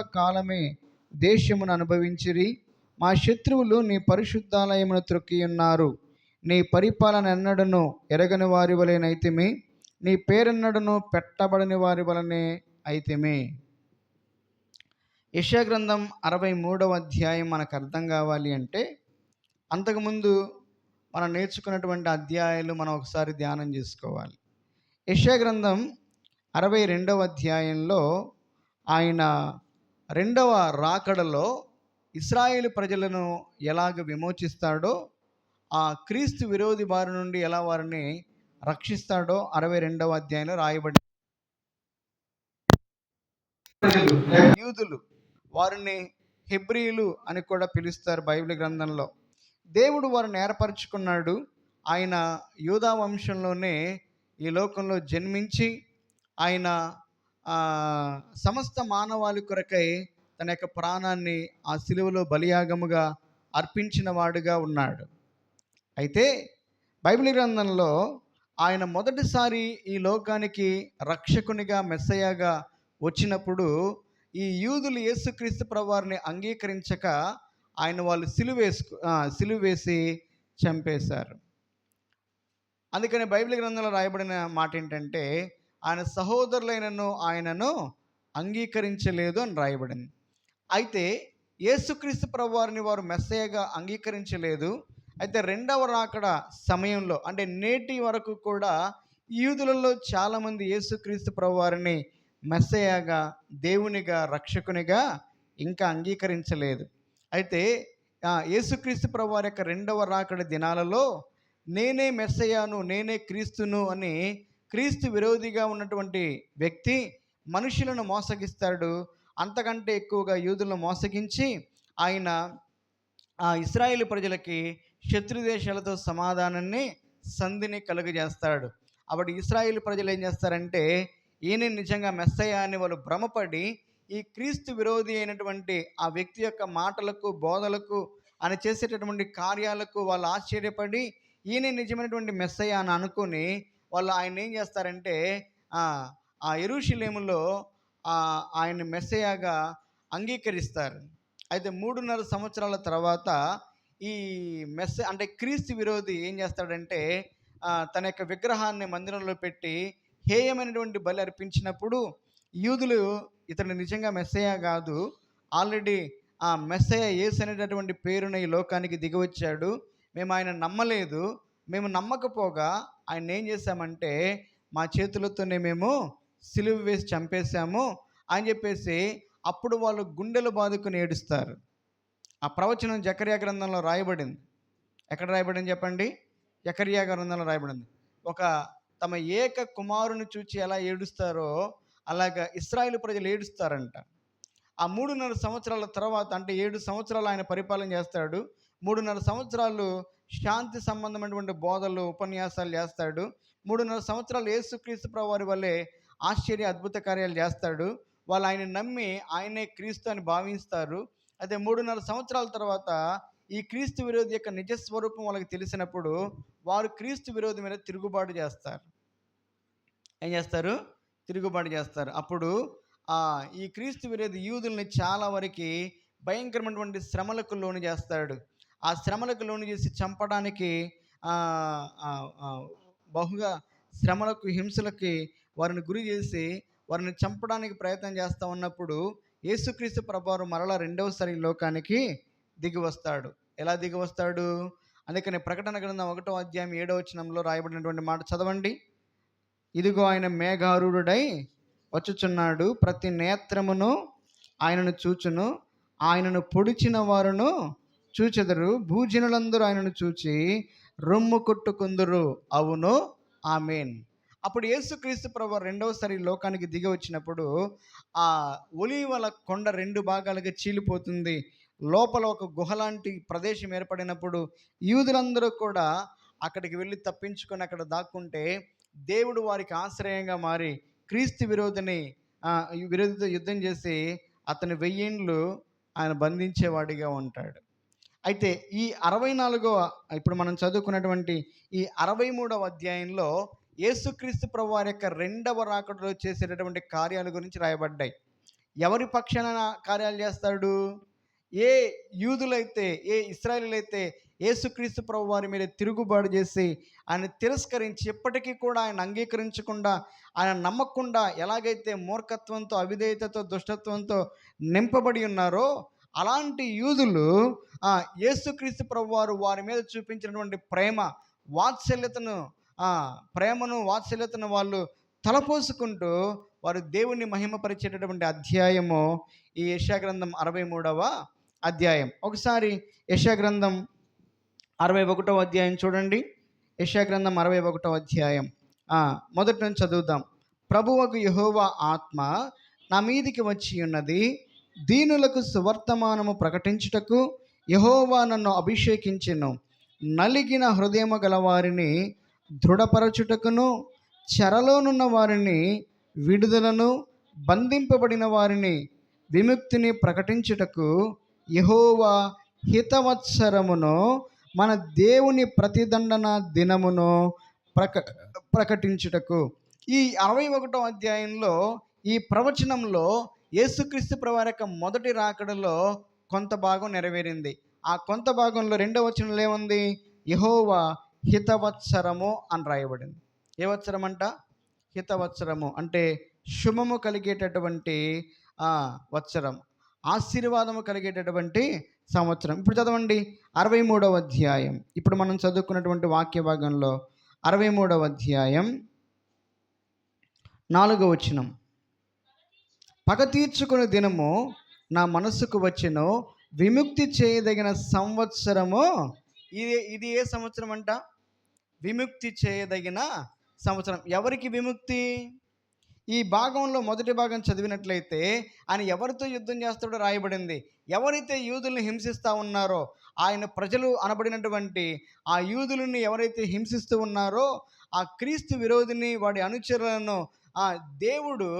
కాలమే దేశమును అనుభవించిరి. మా శత్రువులు నీ పరిశుద్ధాలయమును త్రొక్కి ఉన్నారు. నీ పరిపాలన ఎన్నడను ఎరగని వారి వలెనైతిమి నీ పేరెన్నడను పెట్టబడని వారి వలనే అయితేమి. యశాగ్రంథం అరవై మూడవ అధ్యాయం మనకు అర్థం కావాలి అంటే అంతకుముందు మనం నేర్చుకున్నటువంటి అధ్యాయాలు మనం ఒకసారి ధ్యానం చేసుకోవాలి. యశాగ్రంథం అరవై రెండవ అధ్యాయంలో ఆయన రెండవ రాకడలో ఇస్రాయేల్ ప్రజలను ఎలాగ విమోచిస్తాడో ఆ క్రీస్తు విరోధి బారి నుండి ఎలా వారిని రక్షిస్తాడో అరవై రెండవ అధ్యాయంలో రాయబడి యూదులు వారిని హెబ్రియులు అని కూడా పిలుస్తారు బైబిల్ గ్రంథంలో. దేవుడు వారిని ఏర్పరచుకున్నాడు. ఆయన యూదా వంశంలోనే ఈ లోకంలో జన్మించి ఆయన సమస్త మానవాళి కొరకై తన యొక్క ప్రాణాన్ని ఆ సిలువలో బలియాగముగా అర్పించిన వాడుగా ఉన్నాడు. అయితే బైబిల్ గ్రంథంలో ఆయన మొదటిసారి ఈ లోకానికి రక్షకునిగా మెస్సయ్యగా వచ్చినప్పుడు ఈ యూదులు యేసుక్రీస్తు ప్రభువారిని అంగీకరించక ఆయన వాళ్ళు సిలువేసుకు సిలువేసి చంపేశారు. అందుకని బైబిల్ గ్రంథంలో రాయబడిన మాట ఏంటంటే ఆయన సహోదరులైనను ఆయనను అంగీకరించలేదు అని రాయబడింది. అయితే యేసుక్రీస్తు ప్రభువారిని వారు మెస్సయ్యగా అంగీకరించలేదు. అయితే రెండవ రాకడ సమయంలో అంటే నేటి వరకు కూడా యూదులలో చాలామంది యేసుక్రీస్తు ప్రభువారిని మెస్సయ్యగా దేవునిగా రక్షకునిగా ఇంకా అంగీకరించలేదు. అయితే యేసుక్రీస్తు ప్రభువారి యొక్క రెండవ రాకడ దినాలలో నేనే మెస్సయ్యాను నేనే క్రీస్తును అని క్రీస్తు విరోధిగా ఉన్నటువంటి వ్యక్తి మనుషులను మోసగిస్తాడు. అంతకంటే ఎక్కువగా యూదులను మోసగించి ఆయన ఆ ఇస్రాయేల్ ప్రజలకి శత్రు దేశాలతో సమాధానాన్ని సంధిని కలుగజేస్తాడు. అప్పుడు ఇస్రాయేల్ ప్రజలు ఏం చేస్తారంటే ఈయన నిజంగా మెస్సయ్య అని వాళ్ళు భ్రమపడి ఈ క్రీస్తు విరోధి అయినటువంటి ఆ వ్యక్తి యొక్క మాటలకు బోధలకు ఆయన చేసేటటువంటి కార్యాలకు వాళ్ళు ఆశ్చర్యపడి ఈయన నిజమైనటువంటి మెస్సయ్య అని అనుకుని వాళ్ళు ఆయన ఏం చేస్తారంటే ఆ, ఎరుషులేములో ఆయన మెస్సయాగా అంగీకరిస్తారు. అయితే మూడున్నర సంవత్సరాల తర్వాత ఈ మెస్స అంటే క్రీస్తు విరోధి ఏం చేస్తాడంటే తన యొక్క విగ్రహాన్ని మందిరంలో పెట్టి హేయమైనటువంటి బలి అర్పించినప్పుడు యూదులు ఇతను నిజంగా మెస్సయ్య కాదు. ఆల్రెడీ ఆ మెస్సయ్య ఏసు అనేటటువంటి పేరున ఈ లోకానికి దిగివచ్చాడు. మేము ఆయన నమ్మలేదు. మేము నమ్మకపోగా ఆయన ఏం చేశామంటే మా చేతులతోనే మేము సిలువ వేసి చంపేశాము అని చెప్పేసి అప్పుడు వాళ్ళు గుండెలు బాదుకుని ఏడుస్తారు. ఆ ప్రవచనం జకర్యా గ్రంథంలో రాయబడింది. ఎక్కడ రాయబడింది చెప్పండి? జకర్యా గ్రంథంలో రాయబడింది. ఒక తమ ఏక కుమారుని చూచి ఎలా ఏడుస్తారో అలాగా ఇస్రాయేల్ ప్రజలు ఏడుస్తారంట. ఆ మూడున్నర సంవత్సరాల తర్వాత అంటే ఏడు సంవత్సరాలు ఆయన పరిపాలన చేస్తాడు. మూడున్నర సంవత్సరాలు శాంతి సంబంధమైనటువంటి బోధలు ఉపన్యాసాలు చేస్తాడు. మూడున్నర సంవత్సరాలు యేసుక్రీస్తు ప్రభు వారి వల్లే ఆశ్చర్య అద్భుత కార్యాలు చేస్తాడు. వాళ్ళు ఆయన నమ్మి ఆయనే క్రీస్తు అని భావిస్తారు. అయితే మూడున్నర సంవత్సరాల తర్వాత ఈ క్రీస్తు విరోధి యొక్క నిజ స్వరూపం వాళ్ళకి తెలిసినప్పుడు వారు క్రీస్తు విరోధి మీద తిరుగుబాటు చేస్తారు. ఏం చేస్తారు? తిరుగుబాటు చేస్తారు. అప్పుడు ఈ క్రీస్తు విరోధి యూదుల్ని చాలా వరకు భయంకరమైనటువంటి శ్రమలకు లోను చేస్తాడు. ఆ శ్రమలకు లోను చేసి చంపడానికి బహుగా శ్రమలకు హింసలకి వారిని గురి చేసి వారిని చంపడానికి ప్రయత్నం చేస్తూ ఉన్నప్పుడు యేసుక్రీస్తు ప్రభావం మరలా రెండవసారి లోకానికి దిగి వస్తాడు. ఎలా దిగి వస్తాడు? అందుకని ప్రకటన గ్రంథం ఒకటో అధ్యాయం ఏడో వచనంలో రాయబడినటువంటి మాట చదవండి. ఇదిగో ఆయన మేఘారుడై వచ్చుచున్నాడు. ప్రతి నేత్రమును ఆయనను చూచును. ఆయనను పొడిచిన వారును చూచెదరు. భూజనులందరూ ఆయనను చూచి రొమ్ము కొట్టుకుందరు. అవును ఆమెన్. అప్పుడు యేసుక్రీస్తు ప్రభు రెండవసారి లోకానికి దిగి వచ్చినప్పుడు ఆ ఒలీవల కొండ రెండు భాగాలుగా చీలిపోతుంది. లోపల ఒక గుహ లాంటి ప్రదేశం ఏర్పడినప్పుడు యూదులందరూ కూడా అక్కడికి వెళ్ళి తప్పించుకొని అక్కడ దాక్కుంటే దేవుడు వారికి ఆశ్రయంగా మారి క్రీస్తు విరోధిని విరోధితో యుద్ధం చేసి అతని వెయ్యేండ్లు ఆయన బంధించేవాడిగా ఉంటాడు. అయితే ఈ అరవై నాలుగవ ఇప్పుడు మనం చదువుకున్నటువంటి ఈ అరవై మూడవ అధ్యాయంలో యేసుక్రీస్తు ప్రభు వారి యొక్క రెండవ రాకడలో చేసేటటువంటి కార్యాల గురించి రాయబడ్డాయి. ఎవరి పక్షాన కార్యాలు చేస్తాడు? ఏ యూదులైతే ఏ ఇస్రాయలైతే యేసుక్రీస్తు ప్రభు వారి మీద తిరుగుబాటు చేసి ఆయన తిరస్కరించి ఎప్పటికీ కూడా ఆయన అంగీకరించకుండా ఆయన నమ్మకుండా ఎలాగైతే మూర్ఖత్వంతో అవిధేయతతో దుష్టత్వంతో నింపబడి ఉన్నారో అలాంటి యూదులు యేసుక్రీస్తు ప్రభు వారు వారి మీద చూపించినటువంటి ప్రేమ వాత్సల్యతను ప్రేమను వాత్సల్యతను వాళ్ళు తలపోసుకుంటూ వారు దేవుణ్ణి మహిమపరిచేటటువంటి అధ్యాయము ఈ యశాగ్రంథం అరవై మూడవ అధ్యాయం. ఒకసారి యశాగ్రంథం అరవై ఒకటవ అధ్యాయం చూడండి. యశాగ్రంథం అరవై ఒకటవ అధ్యాయం. ఆ, మొదటి నుంచి చదువుదాం. ప్రభువకు యహోవా ఆత్మ నా మీదికి వచ్చి ఉన్నది దీనులకు సువర్తమానము ప్రకటించుటకు యహోవా నన్ను అభిషేకించెను. నలిగిన హృదయము గల వారిని దృఢపరచుటకును చెరలోనున్న వారిని విడుదలను బంధింపబడిన వారిని విముక్తిని ప్రకటించుటకు యహోవా హితవత్సరమును మన దేవుని ప్రతిదండన దినమును ప్రక ప్రకటించుటకు. ఈ అరవై ఒకటో అధ్యాయంలో ఈ ప్రవచనంలో యేసుక్రీస్తు ప్రవారి యొక్క మొదటి రాకడలో కొంత భాగం నెరవేరింది. ఆ కొంత భాగంలో రెండవ వచనంలో ఏముంది? యహోవా హితవత్సరము అని రాయబడింది. ఏ వత్సరం అంట హితవత్సరము అంటే శుభము కలిగేటటువంటి ఆ, వత్సరం. ఆశీర్వాదము కలిగేటటువంటి సంవత్సరం. ఇప్పుడు చదవండి. అరవై మూడవ అధ్యాయం. ఇప్పుడు మనం చదువుకున్నటువంటి వాక్య భాగంలో అరవై మూడవ అధ్యాయం నాలుగవ వచనం. పగ తీర్చుకుని దినము నా మనస్సుకు వచ్చెను విముక్తి చేయదగిన సంవత్సరము ఇది ఇది ఏ సంవత్సరం అంట? విముక్తి చేయదగిన సంవత్సరం. ఎవరికి విముక్తి? ఈ భాగంలో మొదటి భాగం చదివినట్లయితే ఆయన ఎవరితో యుద్ధం చేస్తాడో రాయబడింది. ఎవరైతే యూదుల్ని హింసిస్తూ ఉన్నారో ఆయన ప్రజలు అనబడినటువంటి ఆ యూదులని ఎవరైతే హింసిస్తూ ఉన్నారో ఆ క్రీస్తు విరోధిని వాడి అనుచరులను ఆ దేవుడు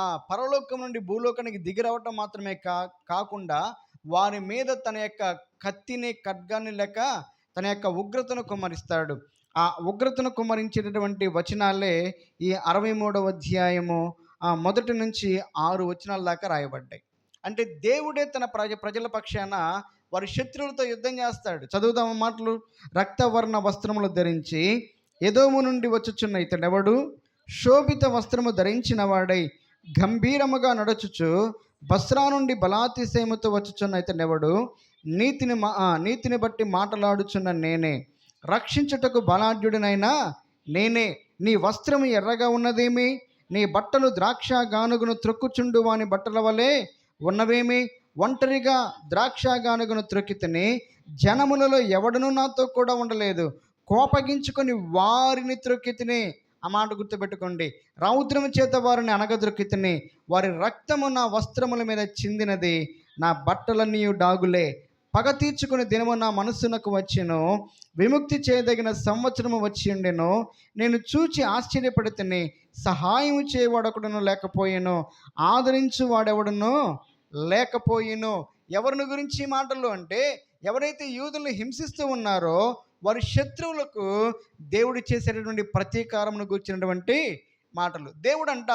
పరలోకం నుండి భూలోకానికి దిగిరవటం మాత్రమే కా కాకుండా వారి మీద తన యొక్క కత్తిని ఖడ్గాన్ని లేక తన యొక్క ఉగ్రతను కుమ్మరిస్తాడు. ఆ ఉగ్రతను కుమ్మరించేటటువంటి వచనాలే ఈ అరవై మూడవ అధ్యాయము ఆ మొదటి నుంచి ఆరు వచనాల దాకా రాయబడ్డాయి. అంటే దేవుడే తన ప్రజ ప్రజల పక్షాన వారి శత్రువులతో యుద్ధం చేస్తాడు. చదువుదాము మాటలు. రక్తవర్ణ వస్త్రములు ధరించి ఎదోము నుండి వచ్చుచున్న ఇతడెవడు? శోభిత వస్త్రము ధరించిన వాడై గంభీరముగా నడుచుచు బస్రా నుండి బలాతిశయముతో వచ్చుచున్న ఇతడెవడు నీతిని మా నీతిని బట్టి మాటలాడుచున్న నేనే. రక్షించుటకు బలాఢ్యుడినైనా నేనే. నీ వస్త్రము ఎర్రగా ఉన్నదేమి? నీ బట్టలు ద్రాక్ష గానుగును త్రొక్కుచుండు వాని బట్టల వలె ఉన్నవేమి? ఒంటరిగా ద్రాక్ష గానుగును త్రొక్కితని జనములలో ఎవడనూ నాతో కూడా ఉండలేదు. కోపగించుకొని వారిని త్రొక్కితిని ఆ మాట గుర్తుపెట్టుకోండి. రౌద్రము చేత వారిని అనగదొక్కితిని వారి రక్తము నా వస్త్రముల మీద చిందినది. నా బట్టలన్నీ డాగులే. పగ తీర్చుకుని దినము నా మనస్సునకు వచ్చెను. విముక్తి చేయదగిన సంవత్సరము వచ్చి ఉండెను. నేను చూచి ఆశ్చర్యపడితేనే. సహాయం చేయవాడొకడును లేకపోయాను. ఆదరించు వాడెవడను లేకపోయాను. ఎవరిని గురించి మాటలు? అంటే ఎవరైతే యూదుల్ని హింసిస్తూ ఉన్నారో వారి శత్రువులకు దేవుడు చేసేటటువంటి ప్రతీకారమును గుర్చినటువంటి మాటలు. దేవుడు అంట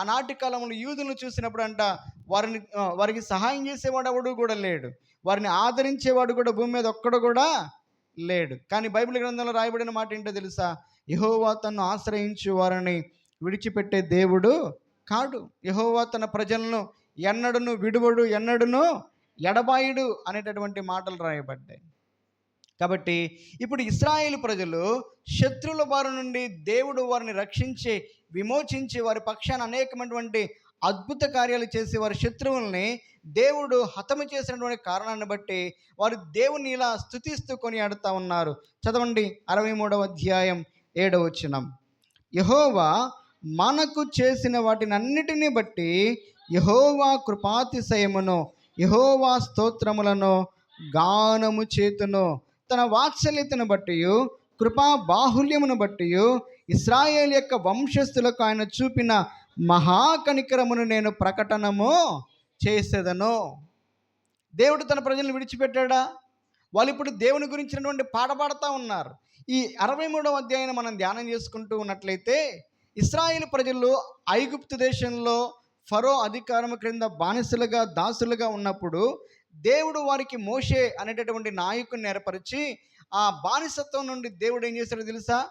ఆనాటి కాలంలో యూదులను చూసినప్పుడు అంట వారిని వారికి సహాయం చేసేవాడు ఎవడు కూడా లేడు. వారిని ఆదరించేవాడు కూడా భూమి మీద ఒక్కడు కూడా లేడు. కానీ బైబిల్ గ్రంథంలో రాయబడిన మాట ఏంటో తెలుసా? యహోవా తన్ను ఆశ్రయించు వారిని విడిచిపెట్టే దేవుడు కాడు. యహోవా తన ప్రజలను ఎన్నడను విడువడు ఎన్నడను ఎడబాయుడు అనేటటువంటి మాటలు రాయబడ్డాయి. కాబట్టి ఇప్పుడు ఇస్రాయేల్ ప్రజలు శత్రువుల బారి నుండి దేవుడు వారిని రక్షించి విమోచించి వారి పక్షాన అనేకమైనటువంటి అద్భుత కార్యాలు చేసి వారి శత్రువుల్ని దేవుడు హతము చేసినటువంటి కారణాన్ని బట్టి వారు దేవుని ఇలా స్థుతిస్తూ కొనియాడుతూ ఉన్నారు. చదవండి అరవై మూడవ అధ్యాయం ఏడవ వచనం. యహోవా మనకు చేసిన వాటినన్నిటిని బట్టి యహోవా కృపాతిశయమును యహోవా స్తోత్రములను గానము చేతును తన వాత్సల్యతను బట్టి కృపా బాహుల్యమును బట్టి ఇస్రాయేల్ యొక్క వంశస్థులకు ఆయన చూపిన మహాకనికరమును నేను ప్రకటనము చేసేదను. దేవుడు తన ప్రజలను విడిచిపెట్టాడా? వాళ్ళు ఇప్పుడు దేవుని గురించినటువంటి పాట పాడుతూ ఉన్నారు. ఈ అరవై మూడవ అధ్యాయాన్ని మనం ధ్యానం చేసుకుంటూ ఉన్నట్లయితే ఇస్రాయేల్ ప్రజలు ఐగుప్తు దేశంలో ఫరో అధికారం క్రింద బానిసలుగా దాసులుగా ఉన్నప్పుడు దేవుడు వారికి మోషే అనేటటువంటి నాయకుని ఏర్పరిచి ఆ బానిసత్వం నుండి దేవుడు ఏం చేశాడో తెలుసా?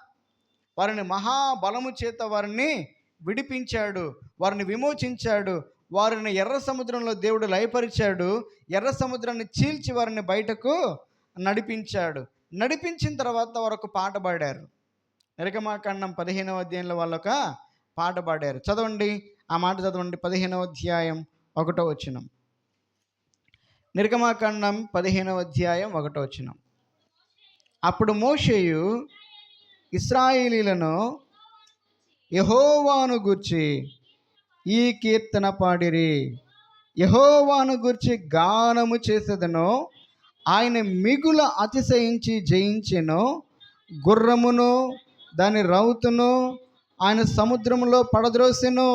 వారిని మహాబలము చేత వారిని విడిపించాడు వారిని విమోచించాడు వారిని ఎర్ర సముద్రంలో దేవుడు లయపరిచాడు ఎర్ర సముద్రాన్ని చీల్చి వారిని బయటకు నడిపించాడు. నడిపించిన తర్వాత వారు ఒక పాట పాడారు. నిరగమాకాండం పదిహేనవ అధ్యాయంలో వాళ్ళు ఒక పాట పాడారు. చదవండి. ఆ మాట చదవండి. పదిహేనవ అధ్యాయం ఒకటో వచ్చినాం నిర్గమాకాండం పదిహేనవ అధ్యాయం ఒకటో వచ్చిన అప్పుడు మోషేయు ఇస్రాయేలీలను యహోవాను గూర్చి ఈ కీర్తన పాడిరి. యహోవాను గూర్చి గానము చేసేదను ఆయన మిగుల అతిశయించి జయించెను గుర్రమును దాని రౌతును ఆయన సముద్రములో పడద్రోసెను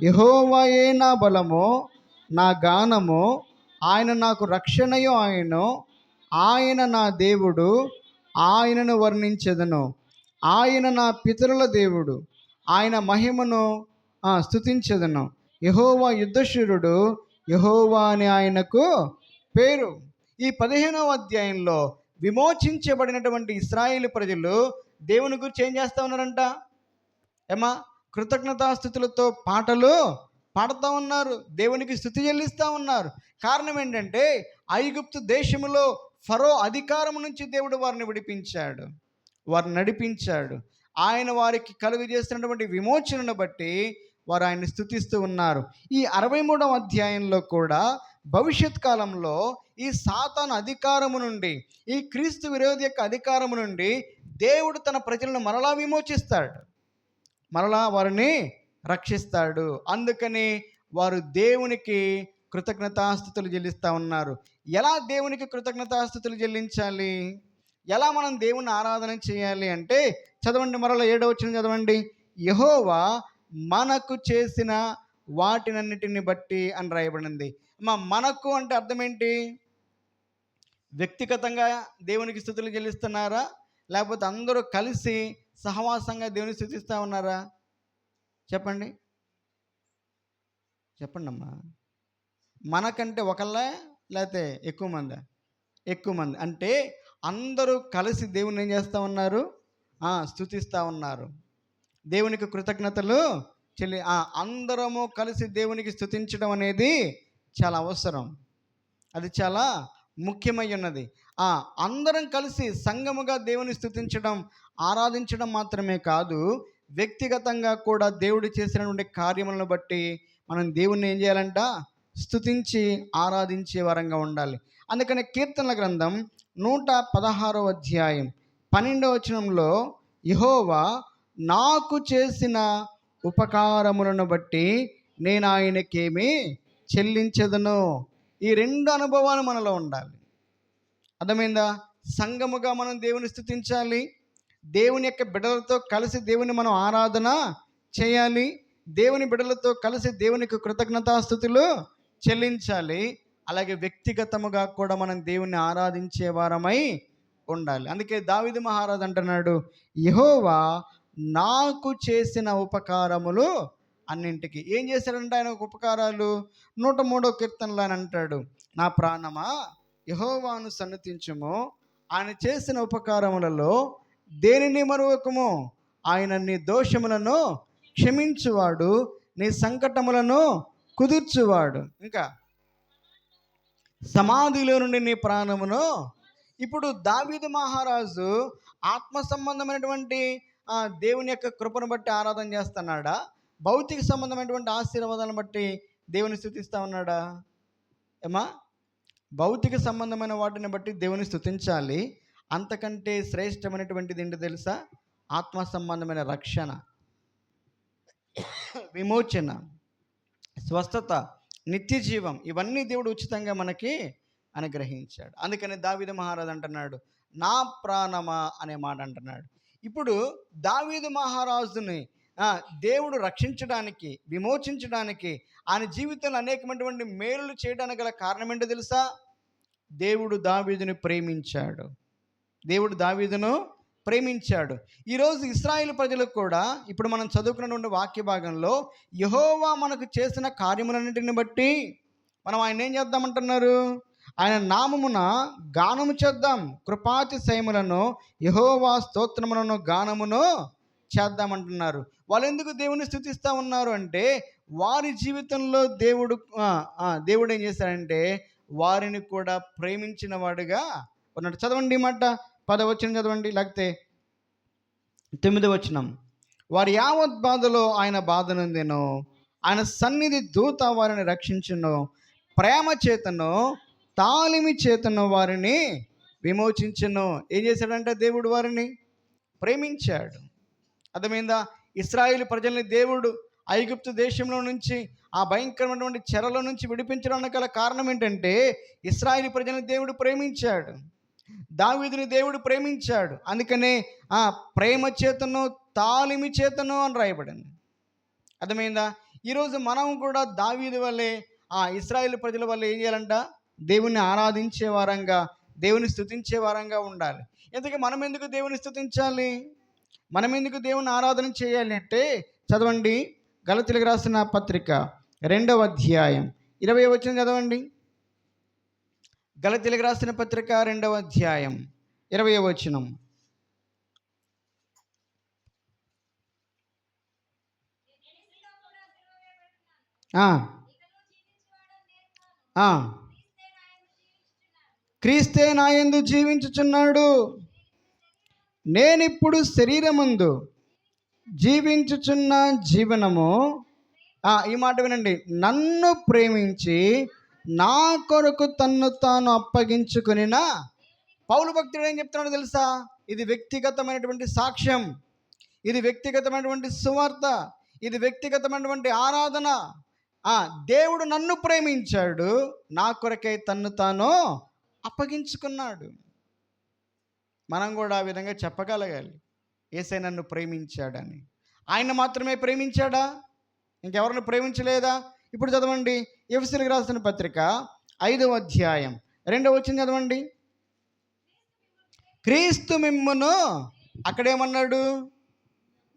యహోవాయే నా బలము నా గానము ఆయన నాకు రక్షణయు ఆయన. ఆయన నా దేవుడు ఆయనను వర్ణించెదను. ఆయన నా పితరుల దేవుడు ఆయన మహిమను స్థుతించెదను యహోవా యుద్ధశూరుడు యహోవా అని ఆయనకు పేరు. ఈ పదిహేనవ అధ్యాయంలో విమోచించబడినటువంటి ఇస్రాయేల్ ప్రజలు దేవుని గురించి ఏం చేస్తూ ఉన్నారంట? ఏమా? కృతజ్ఞతాస్థుతులతో పాటలు పాడుతూ ఉన్నారు. దేవునికి స్థుతి చెల్లిస్తూ ఉన్నారు. కారణం ఏంటంటే ఐగుప్తు దేశములో ఫరో అధికారం నుంచి దేవుడు వారిని విడిపించాడు. వారిని నడిపించాడు. ఆయన వారికి కలుగు చేస్తున్నటువంటి విమోచనను బట్టి వారు ఆయన్ని స్థుతిస్తూ ఉన్నారు. ఈ అరవై మూడవ అధ్యాయంలో కూడా భవిష్యత్ కాలంలో ఈ సాతాను అధికారము నుండి ఈ క్రీస్తు విరోధి యొక్క అధికారము నుండి దేవుడు తన ప్రజలను మరలా విమోచిస్తాడు. మరలా వారిని రక్షిస్తాడు. అందుకని వారు దేవునికి కృతజ్ఞతాస్థుతులు చెల్లిస్తూ ఉన్నారు. ఎలా దేవునికి కృతజ్ఞతాస్థుతులు చెల్లించాలి? ఎలా మనం దేవుని ఆరాధన చేయాలి అంటే చదవండి మరలా ఏడవ వచ్చిన చదవండి. యహోవా మనకు చేసిన వాటినన్నిటిని బట్టి అని రాయబడింది. మా మనకు అంటే అర్థం ఏంటి? వ్యక్తిగతంగా దేవునికి స్థుతులు చెల్లిస్తున్నారా? లేకపోతే అందరూ కలిసి సహవాసంగా దేవుని స్థుతిస్తూ ఉన్నారా? చెప్పండి. చెప్పండి అమ్మా మనకంటే ఒకళ్ళ లేకపోతే ఎక్కువ మంది? ఎక్కువ మంది. అంటే అందరూ కలిసి దేవుని ఏం చేస్తూ ఉన్నారు? స్థుతిస్తూ స్తుతిస్తూ ఉన్నారు. దేవునికి కృతజ్ఞతలు చెల్లి అందరము కలిసి దేవునికి స్థుతించడం అనేది చాలా అవసరం. అది చాలా ముఖ్యమై ఉన్నది. అందరం కలిసి సంగముగా దేవుని స్థుతించడం ఆరాధించడం మాత్రమే కాదు వ్యక్తిగతంగా కూడా దేవుడు చేసినటువంటి కార్యములను బట్టి మనం దేవుణ్ణి ఏం చేయాలంట? స్థుతించి ఆరాధించే వరంగా ఉండాలి. అందుకని కీర్తనల గ్రంథం నూట పదహారో అధ్యాయం పన్నెండవ వచనంలో యహోవా నాకు చేసిన ఉపకారములను బట్టి నేను ఆయనకేమి చెల్లించదును. ఈ రెండు అనుభవాలు మనలో ఉండాలి. అర్థమైందా? సంగముగా మనం దేవుని స్థుతించాలి దేవుని యొక్క బిడలతో కలిసి దేవుని మనం ఆరాధన చేయాలి. దేవుని బిడలతో కలిసి దేవునికి కృతజ్ఞతాస్థుతులు చెల్లించాలి. అలాగే వ్యక్తిగతముగా కూడా మనం దేవుణ్ణి ఆరాధించే వారమై ఉండాలి. అందుకే దావిది మహారాజు అంటున్నాడు యహోవా నాకు చేసిన ఉపకారములు అన్నింటికి. ఏం చేశాడంటే ఆయన ఉపకారాలు? నూట మూడో కీర్తనలు అని అంటాడు నా ప్రాణమా? యహోవాను సన్నతించము. ఆయన చేసిన ఉపకారములలో దేనిని మరువకము? ఆయన నీ దోషములను క్షమించువాడు నీ సంకటములను కుదుర్చువాడు. ఇంకా సమాధిలో నుండి నీ ప్రాణమును ఇప్పుడు దావీదు మహారాజు ఆత్మ సంబంధమైనటువంటి ఆ, దేవుని యొక్క కృపను బట్టి ఆరాధన చేస్తున్నాడా? భౌతిక సంబంధమైనటువంటి ఆశీర్వాదాలను బట్టి దేవుని స్థుతిస్తా ఉన్నాడా? ఏమా? భౌతిక సంబంధమైన వాటిని బట్టి దేవుని స్థుతించాలి. అంతకంటే శ్రేష్టమైనటువంటిది ఏంటి తెలుసా? ఆత్మ సంబంధమైన రక్షణ విమోచన. స్వస్థత నిత్య జీవం ఇవన్నీ దేవుడు ఉచితంగా మనకి అనుగ్రహించాడు. అందుకని దావీదు మహారాజు అంటున్నాడు నా ప్రాణమా అనే మాట అంటున్నాడు. ఇప్పుడు దావీదు మహారాజుని దేవుడు రక్షించడానికి విమోచించడానికి ఆయన జీవితంలో అనేకమైనటువంటి మేలులు చేయడానికి గల కారణం ఏంటో తెలుసా? దేవుడు దావీదుని ప్రేమించాడు. దేవుడు దావీదును ప్రేమించాడు. ఈరోజు ఇస్రాయేల్ ప్రజలకు కూడా ఇప్పుడు మనం చదువుకున్నటువంటి వాక్య భాగంలో యహోవా మనకు చేసిన కార్యములన్నింటిని బట్టి మనం ఆయన ఏం చేద్దామంటున్నారు? ఆయన నామమున గానము చేద్దాం. కృపాతిశయములను యహోవా స్తోత్రములను గానమును చేద్దామంటున్నారు. వాళ్ళు ఎందుకు దేవుని స్థుతిస్తూ ఉన్నారు అంటే వారి జీవితంలో దేవుడు దేవుడు ఏం చేశాడంటే వారిని కూడా ప్రేమించిన వాడుగా ఉన్నాడు. చదవండి మాట. పదవచనం చదవండి లేకపోతే తొమ్మిది వచనం వారి యావత్ బాధలో ఆయన బాధను నేను ఆయన సన్నిధి దూత వారిని రక్షించును. ప్రేమ చేతను తాలిమి చేతను వారిని విమోచించను. ఏం చేశాడంటే దేవుడు వారిని? ప్రేమించాడు. అర్థమైందా? ఇస్రాయిల్ ప్రజల్ని దేవుడు ఐగుప్తు దేశంలో నుంచి ఆ భయంకరమైనటువంటి చెరల నుంచి విడిపించడానికి గల కారణం ఏంటంటే ఇస్రాయిల్ ప్రజల్ని దేవుడు ప్రేమించాడు. దావీదుని దేవుడు ప్రేమించాడు. అందుకనే ఆ ప్రేమ చేతను తాలిమి చేతను అని రాయబడింది. అర్థమైందా? ఈరోజు మనం కూడా దావీదు వల్లే ఆ ఇస్రాయేల్ ప్రజల వల్ల ఏం చేయాలంట? దేవుణ్ణి ఆరాధించే వారంగా దేవుని స్థుతించే వారంగా ఉండాలి. ఎందుకు మనం ఎందుకు దేవుని స్థుతించాలి మనం ఎందుకు దేవుని ఆరాధన చేయాలి అంటే చదవండి. గలతులకు రాసిన పత్రిక రెండవ అధ్యాయం. ఇరవై వచ్చిన చదవండి. గలతీలకు రాసిన పత్రిక రెండవ అధ్యాయం ఇరవై వచనం. క్రీస్తే నాయందు జీవించుచున్నాడు. నేనిప్పుడు శరీరముందు జీవించుచున్న జీవనము ఈ మాట వినండి. నన్ను ప్రేమించి నా కొరకు తన్ను తాను అప్పగించుకునిన? పౌలు భక్తుడు ఏం చెప్తున్నాడు తెలుసా? ఇది వ్యక్తిగతమైనటువంటి సాక్ష్యం. ఇది వ్యక్తిగతమైనటువంటి సువార్త. ఇది వ్యక్తిగతమైనటువంటి ఆరాధన. ఆ దేవుడు నన్ను ప్రేమించాడు. నా కొరకై తన్ను తాను అప్పగించుకున్నాడు. మనం కూడా ఆ విధంగా చెప్పగలగాలి. ఏసై నన్ను ప్రేమించాడని. ఆయన మాత్రమే ప్రేమించాడా? ఇంకెవరిని ప్రేమించలేదా? ఇప్పుడు చదవండి. ఎఫ్సీలకు రాసిన పత్రిక ఐదవ అధ్యాయం. రెండవ వచ్చింది చదవండి. క్రీస్తు మిమ్మును అక్కడేమన్నాడు?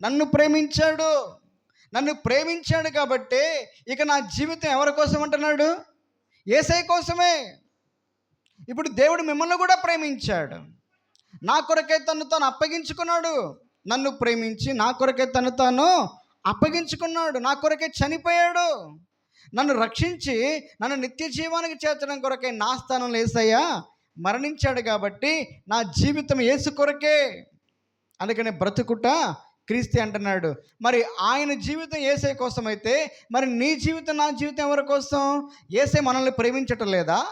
నన్ను ప్రేమించాడు. నన్ను ప్రేమించాడు కాబట్టి ఇక నా జీవితం ఎవరి కోసం అంటున్నాడు? ఏసై కోసమే. ఇప్పుడు దేవుడు మిమ్మల్ని కూడా ప్రేమించాడు. నా కొరకే తను తాను అప్పగించుకున్నాడు. నన్ను ప్రేమించి నా కొరకే తను తాను అప్పగించుకున్నాడు. నా కొరకే చనిపోయాడు. నన్ను రక్షించి నన్ను నిత్య జీవానికి చేర్చడం కొరకే నా స్థానంలో ఏసయ్యా మరణించాడు కాబట్టి నా జీవితం ఏసు కొరకే. అందుకని బ్రతుకుట క్రీస్తే అంటున్నాడు. మరి ఆయన జీవితం ఏసై కోసం అయితే మరి నీ జీవితం నా జీవితం ఎవరి కోసం? ఏసై మనల్ని ప్రేమించటం లేదా?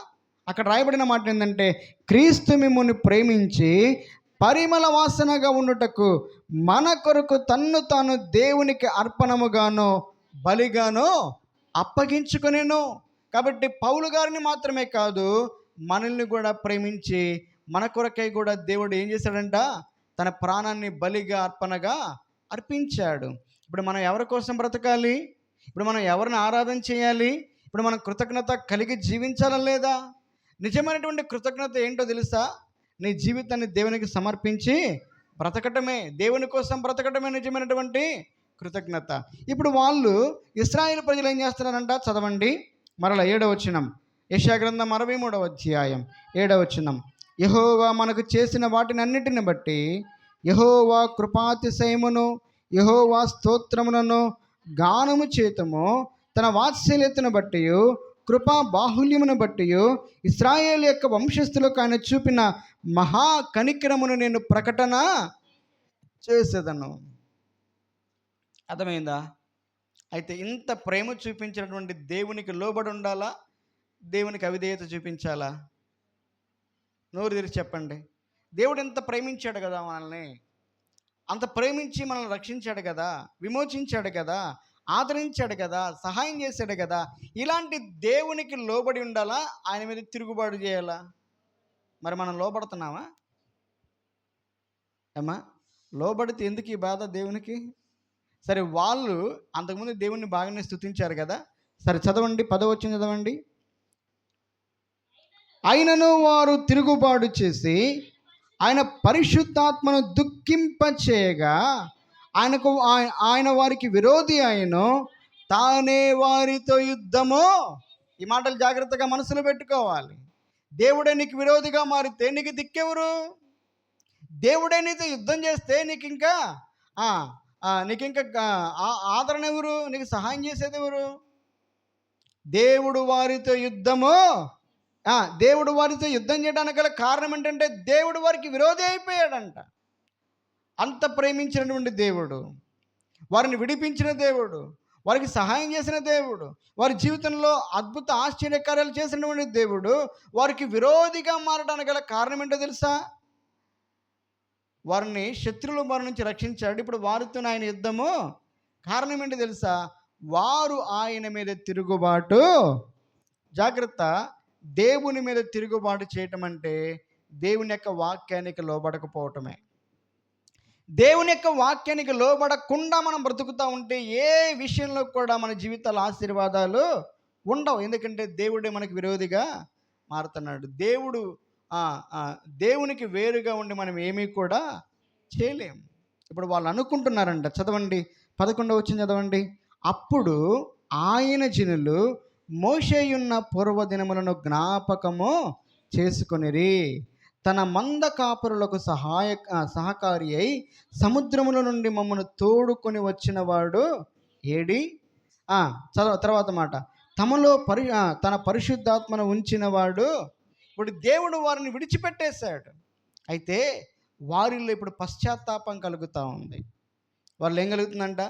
అక్కడ రాయబడిన మాట ఏంటంటే క్రీస్తు మిమ్మల్ని ప్రేమించి పరిమళ వాసనగా ఉండుటకు మన కొరకు తన్ను తాను దేవునికి అర్పణముగాను బలిగాను అప్పగించుకునేను. కాబట్టి పౌలు గారిని మాత్రమే కాదు మనల్ని కూడా ప్రేమించి మన కొరకై కూడా దేవుడు ఏం చేశాడంట? తన ప్రాణాన్ని బలిగా అర్పణగా అర్పించాడు. ఇప్పుడు మనం ఎవరి కోసం బ్రతకాలి? ఇప్పుడు మనం ఎవరిని ఆరాధన చేయాలి? ఇప్పుడు మనం కృతజ్ఞత కలిగి జీవించాలా లేదా? నిజమైనటువంటి కృతజ్ఞత ఏంటో తెలుసా? నీ జీవితాన్ని దేవునికి సమర్పించి బ్రతకటమే. దేవుని కోసం బ్రతకటమే నిజమైనటువంటి కృతజ్ఞత. ఇప్పుడు వాళ్ళు ఇస్రాయేల్ ప్రజలు ఏం చేస్తున్నారంట? చదవండి. మరల ఏడవచనం యశాగ్రంథం అరవై మూడవ అధ్యాయం. ఏడవచనం యహోవా మనకు చేసిన వాటినన్నిటిని బట్టి యహోవా కృపాతిశయమును యహోవా స్తోత్రములను గానము చేతము తన వాత్సల్యతను బట్టి కృపా బాహుల్యమును బట్టి ఇస్రాయేల్ యొక్క వంశస్థులకు ఆయన చూపిన మహా కనికరమును నేను ప్రకటన చేసేదను. అర్థమైందా? అయితే ఇంత ప్రేమ చూపించినటువంటి దేవునికి లోబడి ఉండాలా? దేవునికి అవిధేయత చూపించాలా? నోరు తెరిచి చెప్పండి. దేవుడు ఎంత ప్రేమించాడు కదా మనల్ని? అంత ప్రేమించి మనల్ని రక్షించాడు కదా? విమోచించాడు కదా? ఆదరించాడు కదా? సహాయం చేశాడు కదా? ఇలాంటి దేవునికి లోబడి ఉండాలా? ఆయన మీద తిరుగుబాటు చేయాలా? మరి మనం లోబడుతున్నామా? ఏమా లోబడితే ఎందుకు ఈ బాధ దేవునికి? సరే వాళ్ళు అంతకుముందు దేవుణ్ణి బాగానే స్థుతించారు కదా? సరే చదవండి పదవచ్చిన చదవండి. అయినను వారు తిరుగుబాటు చేసి ఆయన పరిశుద్ధాత్మను దుఃఖింపచేయగా ఆయనకు ఆయన వారికి విరోధి ఆయన తానే వారితో యుద్ధము. ఈ మాటలు జాగ్రత్తగా మనసులో పెట్టుకోవాలి. దేవుడే నీకు విరోధిగా మారితే నీకు దిక్కెవరు? దేవుడే నీతో యుద్ధం చేస్తే నీకు ఇంకా నీకు ఇంకా ఆ, ఆదరణ ఎవరు? నీకు సహాయం చేసేది ఎవరు? దేవుడు వారితో యుద్ధము. దేవుడు వారితో యుద్ధం చేయడానికి గల కారణం ఏంటంటే దేవుడు వారికి విరోధి అయిపోయాడంట. అంత ప్రేమించినటువంటి దేవుడు. వారిని విడిపించిన దేవుడు. వారికి సహాయం చేసిన దేవుడు. వారి జీవితంలో అద్భుత ఆశ్చర్యకార్యాలు చేసినటువంటి దేవుడు వారికి విరోధిగా మారడానికి గల కారణం ఏంటో తెలుసా? వారిని శత్రువుల వారి నుంచి రక్షించాడు. ఇప్పుడు వారితో ఆయన యుద్ధము. కారణం ఏంటి తెలుసా? వారు ఆయన మీద తిరుగుబాటు. జాగ్రత్త. దేవుని మీద తిరుగుబాటు చేయటం అంటే దేవుని యొక్క వాక్యానికి లోబడకపోవటమే. దేవుని యొక్క వాక్యానికి లోబడకుండా మనం బ్రతుకుతూ ఉంటే ఏ విషయంలో కూడా మన జీవితాల ఆశీర్వాదాలు ఉండవు. ఎందుకంటే దేవుడే మనకి విరోధిగా మారుతున్నాడు. దేవుడు దేవునికి వేరుగా ఉండి మనం ఏమీ కూడా చేయలేం. ఇప్పుడు వాళ్ళు అనుకుంటున్నారంట చదవండి పదకొండవ వచ్చింది చదవండి. అప్పుడు ఆయన జనులు మోషేయున్న పూర్వదినములను జ్ఞాపకము చేసుకొనిరి. తన మంద కాపురులకు సహాయ సహకారి అయి సముద్రముల నుండి మమ్మను తోడుకొని వచ్చిన వాడు ఏడి చదవ తర్వాత మాట. తమలో పరి తన పరిశుద్ధాత్మను ఉంచిన వాడు ఇప్పుడు దేవుడు వారిని విడిచిపెట్టేశాడు. అయితే వారిలో ఇప్పుడు పశ్చాత్తాపం కలుగుతూ ఉంది. వాళ్ళు ఏం కలుగుతుందంట?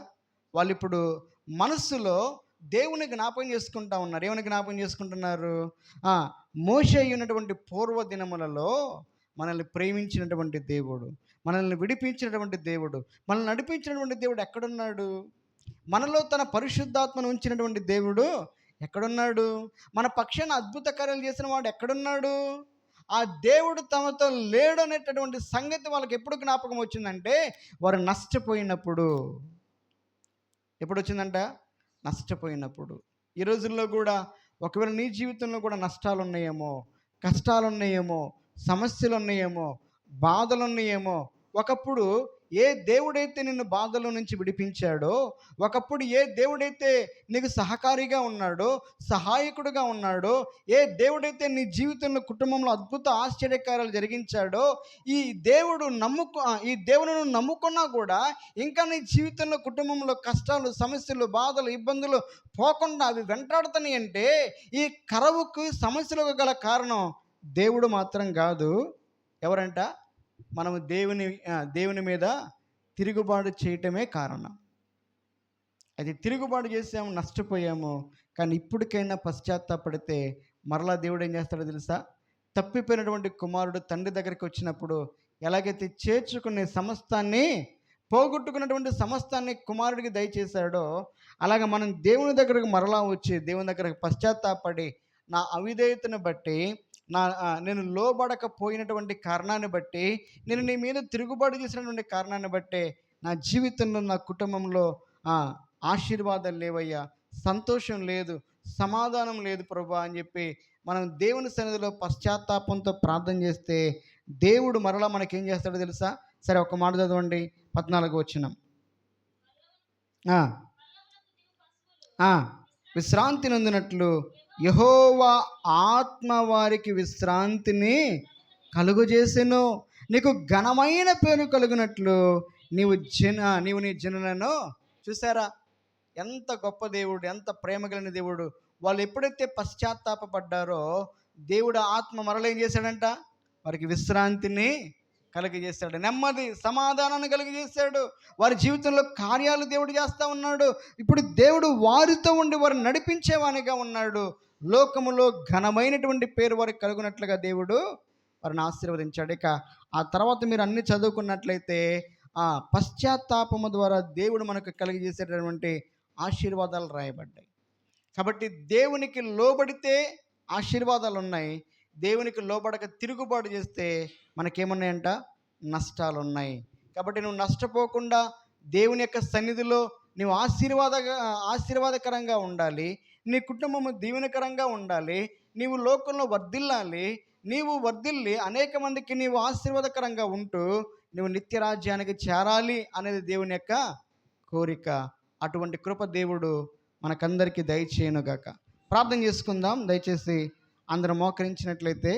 వాళ్ళు ఇప్పుడు మనస్సులో దేవుని జ్ఞాపకం చేసుకుంటా ఉన్నారు. ఏమని జ్ఞాపకం చేసుకుంటున్నారు? ఆ, అయినటువంటి ఉన్నటువంటి పూర్వ దినములలో మనల్ని ప్రేమించినటువంటి దేవుడు మనల్ని విడిపించినటువంటి దేవుడు మనల్ని నడిపించినటువంటి దేవుడు ఎక్కడున్నాడు? మనలో తన పరిశుద్ధాత్మను ఉంచినటువంటి దేవుడు ఎక్కడున్నాడు? మన పక్షాన అద్భుత కార్యాలు చేసిన వాడు ఎక్కడున్నాడు? ఆ దేవుడు తమతో లేడు అనేటటువంటి సంగతి వాళ్ళకి ఎప్పుడు జ్ఞాపకం వచ్చిందంటే వారు నష్టపోయినప్పుడు. ఎప్పుడు వచ్చిందంట నష్టపోయినప్పుడు. ఈ రోజుల్లో కూడా ఒకవేళ నీ జీవితంలో కూడా నష్టాలు ఉన్నాయేమో కష్టాలు ఉన్నాయేమో సమస్యలు ఉన్నాయేమో బాధలు ఉన్నాయేమో ఒకప్పుడు ఏ దేవుడైతే నిన్ను బాధల నుంచి విడిపించాడో ఒకప్పుడు ఏ దేవుడైతే నీకు సహకారిగా ఉన్నాడో సహాయకుడుగా ఉన్నాడో ఏ దేవుడైతే నీ జీవితంలో కుటుంబంలో అద్భుత ఆశ్చర్యకార్యాలు జరిగించాడో ఈ దేవుడు నమ్ముకు ఈ దేవుడును నమ్ముకున్నా కూడా ఇంకా నీ జీవితంలో కుటుంబంలో కష్టాలు సమస్యలు బాధలు ఇబ్బందులు పోకుండా అవి వెంటాడుతున్నాయి అంటే ఈ కరవుకు సమస్యలకు గల కారణం దేవుడు మాత్రం కాదు. ఎవరంట? మనము దేవుని దేవుని మీద తిరుగుబాటు చేయటమే కారణం. అది తిరుగుబాటు చేసాము నష్టపోయాము కానీ ఇప్పటికైనా పశ్చాత్తాపడితే మరలా దేవుడు ఏం చేస్తాడో తెలుసా? తప్పిపోయినటువంటి కుమారుడు తండ్రి దగ్గరికి వచ్చినప్పుడు ఎలాగైతే చేర్చుకునే సమస్తాన్ని పోగొట్టుకున్నటువంటి సమస్తాన్ని కుమారుడికి దయచేశాడో అలాగ మనం దేవుని దగ్గరకు మరలా వచ్చి దేవుని దగ్గరకు పశ్చాత్తాపడి నా అవిధేయతను బట్టి నా నేను లోబడకపోయినటువంటి కారణాన్ని బట్టి నేను నీ మీద తిరుగుబాటు చేసినటువంటి కారణాన్ని బట్టి నా జీవితంలో నా కుటుంబంలో ఆశీర్వాదాలు లేవయ్యా. సంతోషం లేదు సమాధానం లేదు ప్రభా అని చెప్పి మనం దేవుని సన్నిధిలో పశ్చాత్తాపంతో ప్రార్థన చేస్తే దేవుడు మరలా మనకేం చేస్తాడో తెలుసా? సరే ఒక మాట చదవండి. పద్నాలుగు వచ్చిన విశ్రాంతి నందినట్లు యహోవా ఆత్మ వారికి విశ్రాంతిని కలుగజేసెను. నీకు ఘనమైన పేరు కలుగునట్లు నీవు జన నీవు నీ జనులను చూసారా? ఎంత గొప్ప దేవుడు ఎంత ప్రేమ కలిగిన దేవుడు. వాళ్ళు ఎప్పుడైతే పశ్చాత్తాపపడ్డారో దేవుడు ఆత్మ మరలేం చేశాడంట? వారికి విశ్రాంతిని కలుగజేశాడు. నెమ్మది సమాధానాన్ని కలుగజేశాడు. వారి జీవితంలో కార్యాలు దేవుడు చేస్తూ ఉన్నాడు. ఇప్పుడు దేవుడు వారితో ఉండి వారు నడిపించేవానిగా ఉన్నాడు. లోకములో ఘనమైనటువంటి పేరు వారికి కలుగునట్లుగా దేవుడు వారిని ఆశీర్వదించాడు. ఇక ఆ తర్వాత మీరు అన్ని చదువుకున్నట్లయితే ఆ పశ్చాత్తాపము ద్వారా దేవుడు మనకు కలిగజేసేటటువంటి ఆశీర్వాదాలు రాయబడ్డాయి. కాబట్టి దేవునికి లోబడితే ఆశీర్వాదాలు ఉన్నాయి. దేవునికి లోబడక తిరుగుబాటు చేస్తే మనకేమున్నాయంట? నష్టాలు ఉన్నాయి కాబట్టి నువ్వు నష్టపోకుండా దేవుని యొక్క సన్నిధిలో నువ్వు ఆశీర్వాద ఆశీర్వాదకరంగా ఉండాలి. నీ కుటుంబము దీవెనకరంగా ఉండాలి. నీవు లోకంలో వర్ధిల్లాలి. నీవు వర్ధిల్లి అనేక మందికి నీవు ఆశీర్వాదకరంగా ఉంటూ నువ్వు నిత్య రాజ్యానికి చేరాలి అనేది దేవుని యొక్క కోరిక. అటువంటి కృప దేవుడు మనకందరికీ దయచేయనుగాక. ప్రార్థన చేసుకుందాం. దయచేసి అందరూ మోకరించినట్లయితే